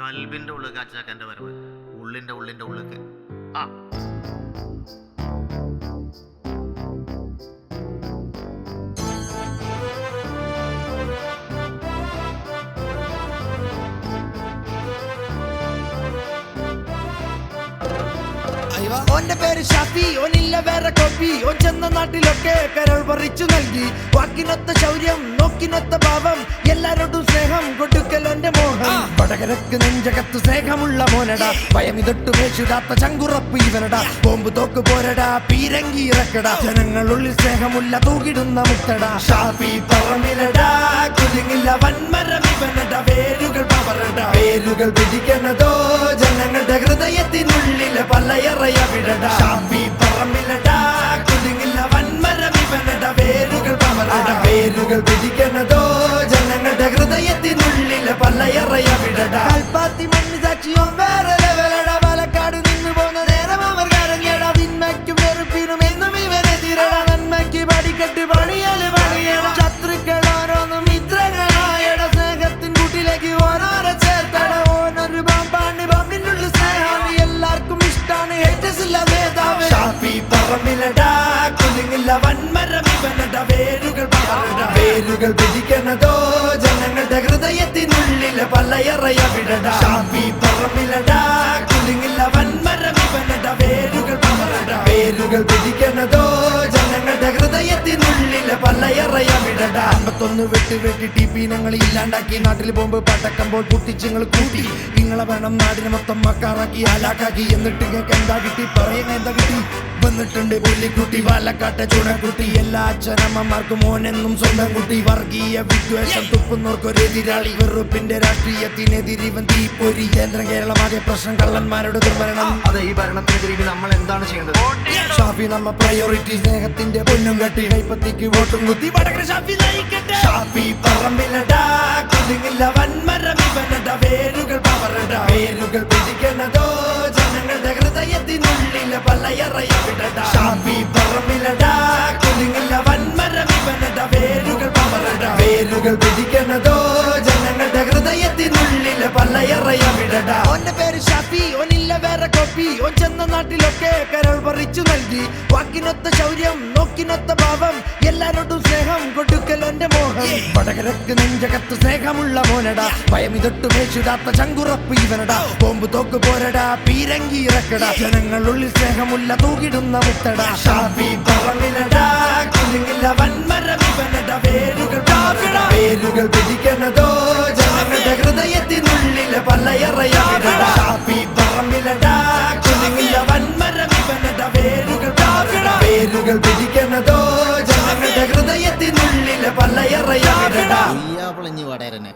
കൽബിന്റെ ഉള്ളിൽ അച്ചാക്കന്റെ വരവ്. ഉള്ളിന്റെ ഉള്ളിന്റെ ഉള്ളിക്ക് ആ. ഓന്റെ പേര് ഷാഫി ഓനില്ല വേറെ കോപ്പി. ഓൻ ചെന്ന നാട്ടിലൊക്കെ കരൾ പറിച്ചു നൽകി. വാക്കിനൊത്ത ശൗര്യം നോക്കിനൊത്ത ഭാവം എല്ലാരോടും സ്നേഹം കൊടുക്കൽ ഓന്റെ വടകരക്ക് നെഞ്ചകത്ത് സ്നേഹമുള്ള മോനടാ. ഭയമിതൊട്ട് മേശിടാത്ത ചങ്കുറപ്പ് ഇവനടാ. ബോംബ് തോക്ക് പോരടാ പീരങ്കി ഇറക്കടാ. ജനങ്ങളുള്ളിൽ സ്നേഹമുള്ള തൂകിടുന്ന മുത്തടാ ഷാഫി പറമിലടാ കുലുങ്ങില്ല വൻമരം ഇവനടാ. വേരുകൾ പവറടാ. വേരുകൾ പിടിക്കണതോ ജനങ്ങളുടെ ഹൃദയത്തിനുള്ളിലെ പലയറയ വിടടാ ഷാഫി പറമ്പിലടാ കൽപ്പാത്തി മണ്ണ് സാക്ഷിയോ വേറെ ലെവലട പാലക്കാട് നിന്ന് പോന്ന നേരം അവർ കരഞ്ഞട. തിന്മയ്ക്കും വെറുപ്പിനും എന്നും ഇവനെതിരടാ നന്മയ്ക്ക് പടിക്കെട്ട് പണിയൽ പണിയട ശത്രുക്കൾ ഓരോന്നും മിത്രങ്ങളായട. സ്നേഹത്തിൻ കൂട്ടിലേക്ക് ഓരോരോ ചേർത്തട. ഓനൊരു പാമ്പാണ് പാമ്പിനുള്ള സ്നേഹം. എല്ലാവർക്കും ഇഷ്ടാണ്. ഇല്ല നേതാവ്. ഷാഫി ഇവനട. വേരുകൾ പകരട വേരുകൾ പിടിക്കണതോ വിടട ഷാഫി പറമ്പിലടാ കുലുങ്ങില്ല വൻമരം വേരുകൾ പകരട വേരുകൾ പിടിക്കണതോ? ജനങ്ങളുടെ ഹൃദയത്തിനുള്ളിലെ പല്ലയറയ വിടട. അമ്പത്തൊന്ന് വെട്ടി വെട്ടി ടി പി ഇല്ലാണ്ടാക്കി. നാട്ടിൽ ബോംബ് പടക്കുമ്പോൾ പൊട്ടിച്ചുങ്ങൾ കൂട്ടി. നിങ്ങളെ വേണം നാടിനെ മൊത്തം മക്കാറാക്കി ആലാക്കാക്കി. എന്നിട്ട് നിങ്ങൾക്ക് എന്താ കിട്ടി? പറയുന്ന എന്താ കിട്ടി? വന്നിട്ടുണ്ട് പുള്ളിക്കുട്ടി വാലക്കാട്ടെ ചുണക്കുട്ടി. എല്ലാ അച്ഛനമ്മമാർക്കും മോനെന്നും സ്വന്തം കുട്ടി. വർഗീയ വിദ്വേഷം തുപ്പുന്നവർക്കൊരു എതിരാളി. വെറുപ്പിന്റെ രാഷ്ട്രീയത്തിനെതിരെ ഇവൻ കേന്ദ്ര കേരളം കേരളമാകെ പ്രശ്നം കള്ളന്മാരുടെ ദുർഭരണം. അതെ ഈ ഭരണത്തിനെതിരെ നമ്മൾ എന്താണ് ചെയ്യേണ്ടത്? ഷാഫി നമ്മ പ്രയോറിറ്റി സ്നേഹത്തിന്റെ പൊന്നും കെട്ടി. കൈപ്പത്തിക്ക് വോട്ടും കുത്തി. വടകര ഷാഫി നയിക്കട്ടെ. ഷാഫി പറമ്പിലടാ. വൻമരം ഇവനട. വേരുകൾ പവറട. വേരുകൾ വേരുകൾ പവറട. വേരുകൾ ഓന്റെ പേര് വേറെ കോപ്പി. ചെന്ന നാട്ടിലൊക്കെ കരൾ പറിച്ചു നൽകി. വാക്കിനൊത്ത ശൗര്യം നോക്കിനൊത്ത ഭാവം എല്ലാരോടും സ്നേഹം. ഓന്റെ മോഹം. വടകരക്ക് നെഞ്ചകത്ത് സ്നേഹമുള്ള മോനടാ. ഭയമിതൊട്ട് മേശുതാത്ത ചങ്കുറപ്പ് ഇവനടാ. ബോംബ് തോക്ക് പോരടാ പീരങ്കി ഇറക്കടാ. ജനങ്ങളുള്ളിൽ സ്നേഹമുള്ള തൂകിടുന്ന മുത്തടാ. ഷാഫി പറമിലടാ കുലുങ്ങില്ല വേരുകൾ. വേരുകൾ പിടിക്കണതോ പറമ്പിലടാ വൻമരം ഇവനടാ. വേരുകൾ. വേരുകൾ പല്ലയറയ പൊളിഞ്ഞ് വടയരനെ